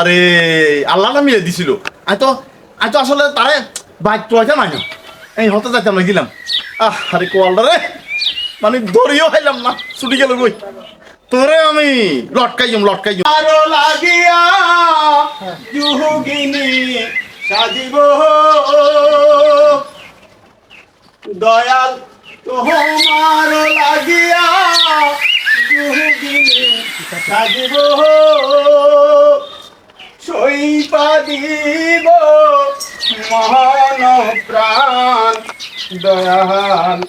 আরে, আল্লাহ না মিলে দিছিল। আমি তো আমি তো আসলে তারে বাইক চলাইতে নাই এই হতে যাইতাম না গেলাম। আহ, আরে কোয়ালটা রে। মানে দড়িও খাইলাম না, ছুটি গেল কই? তোরে আমি লটকাই যাম লটকাই যাম। আরও লাগিয়া জুহুগিনি সাজিব। দয়াল তোমার লাগিয়া জুহুগিনি সাজিব। দিব। মহান প্রাণ, দয়াল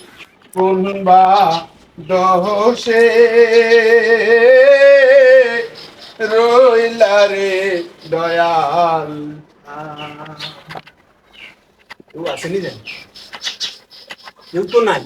কুনবা দোষে। রইলা রে দয়াল। কেউ আসেনি জানি কেউ তো নাই।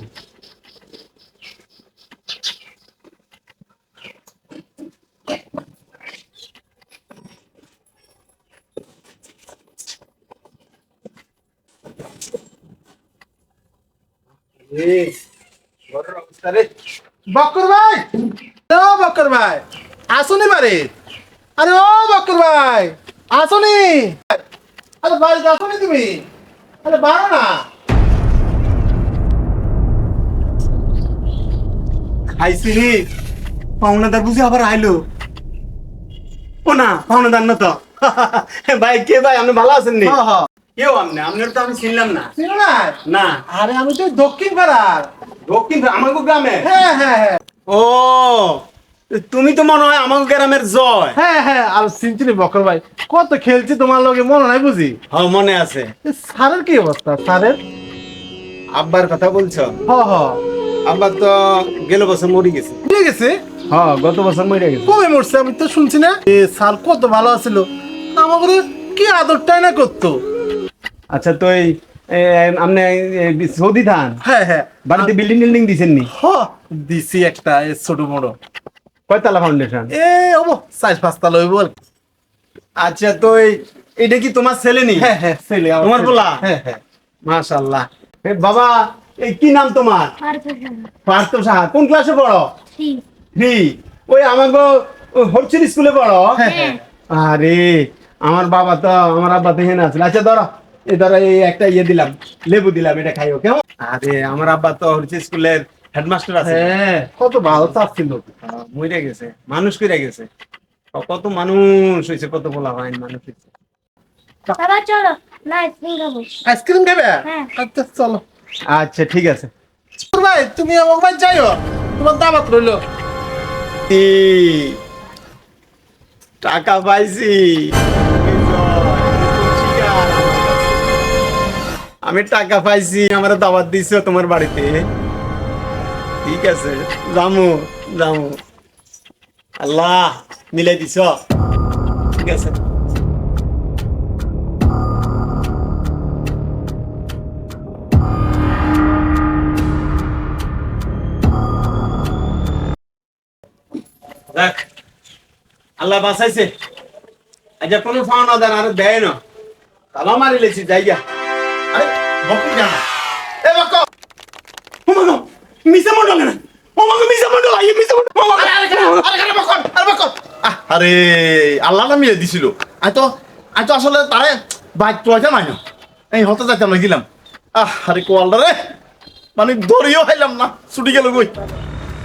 ভাই ও ভাই আসুনি আরে ও বক্কর ভাই আসুনি! আরে বাড়িতে আসুনি তুমি। আরে বাড়ো না। খাইছি রে। পাওনাদার বুঝে আবার আইলো। ও না পাওনাদার না তো। ভাই কে ভাই? আপনি ভালো আছেন নি? হ্যাঁ হ্যাঁ কেউ আপনার তো আমি চিনলাম না। না? না। আরে আমি তো দক্ষিণ পাড়ার। দক্ষিণ গ্রামে? হ্যাঁ হ্যাঁ হ্যাঁ। ও তুমি তো মনে হয় আমাকে গ্রামের জয়। হ্যাঁ হ্যাঁ আর চিনচিনি বক্কর ভাই কত খেলছি তোমার লগে মনে নাই বুঝি? হ্যাঁ মনে আছে। স্যারের কি অবস্থা স্যারের? আব্বার কথা বলছো? হ হ। আব্বার তো গেল বছর মরে গেছে। ঠিক গেছে? হ্যাঁ গত বছর মরে গেছে। কবে মরছে আমি তো শুনছি না। এ স্যার কত ভালো আছিল। আমাকে কি আদরটাই না করতো। আচ্ছা তো এই আপনি সৌদি থান হ্যাঁ হ্যাঁ। বাড়িতে বিল্ডিং টিল্ডিং দিছেন নি হ দিছি একটা এ ছোট বড়। কয়তলা ফাউন্ডেশন এ ওবো সাইজ পাঁচটা লইব আর আচ্ছা তো এই এটা কি তোমার ছেলে নি হ্যাঁ হ্যাঁ ছেলে আমার তোমার। পোলা? হ্যাঁ হ্যাঁ। মাশাআল্লাহ। এ বাবা এই কি নাম তোমার? পার্থ সাহা। কোন ক্লাসে পড়ো? থ্রি। ওই আমাকে হরচুর স্কুলে পড়ো? হ্যাঁ হ্যাঁ। আরে আমার বাবা তো আমার আব্বা তো হেন আছে। আচ্ছা ধরো। এই ধরো এই একটা ইয়ে দিলাম লেবু দিলাম এটা খাইও কেমন? আরে আমার আব্বা তো হরচি স্কুলের হেডমাস্টার আছে। হ্যাঁ কত ভালো মরে গেছে মানুষ কইরা গেছে। কত মানুষ হয়েছে কত বলা হয় মানুষ হয়েছে বাবা চলো না আইসক্রিম খাব। আইসক্রিম খাবে? হ্যাঁ। আচ্ছা চলো। আচ্ছা ঠিক আছে। ভাই তুমি আমার ভাই যাইও। তোমার দাবাত রইল। টাকা পাইছি। আমি টাকা পাইছি, আমার দাওয়াত দিছো তোমার বাড়িতে। ঠিক আছে জামু জামু আল্লাহ, মিলাই দিছ। ঠিক আছে। আল্লাহ বাঁচাইছে। আজ কোনো ফাওনা দেন, আর দেয় না। তালা মারি লেছি জায়গা আরে বকুল জানা এ বকো। ওমাগো মিসা মন্ডল না ওমাগো মিসা মন্ডল আই মিসা মন্ডল। ওমাগো আরে আরে বকন আরে বকন আরে আল্লাহ দিছিল। তো তো আসলে তারে বাইক চলাইতে নাই না এই হতে যাইতাম না গেলাম। আহ আরে কোয়ালটা রে। মানে দড়িও খাইলাম না ছুটি গেল কই?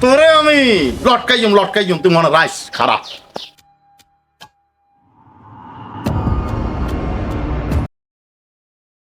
তোরে আমি লটকাই যাম লটকাই যাম তুই মনে রাইস খারাপ।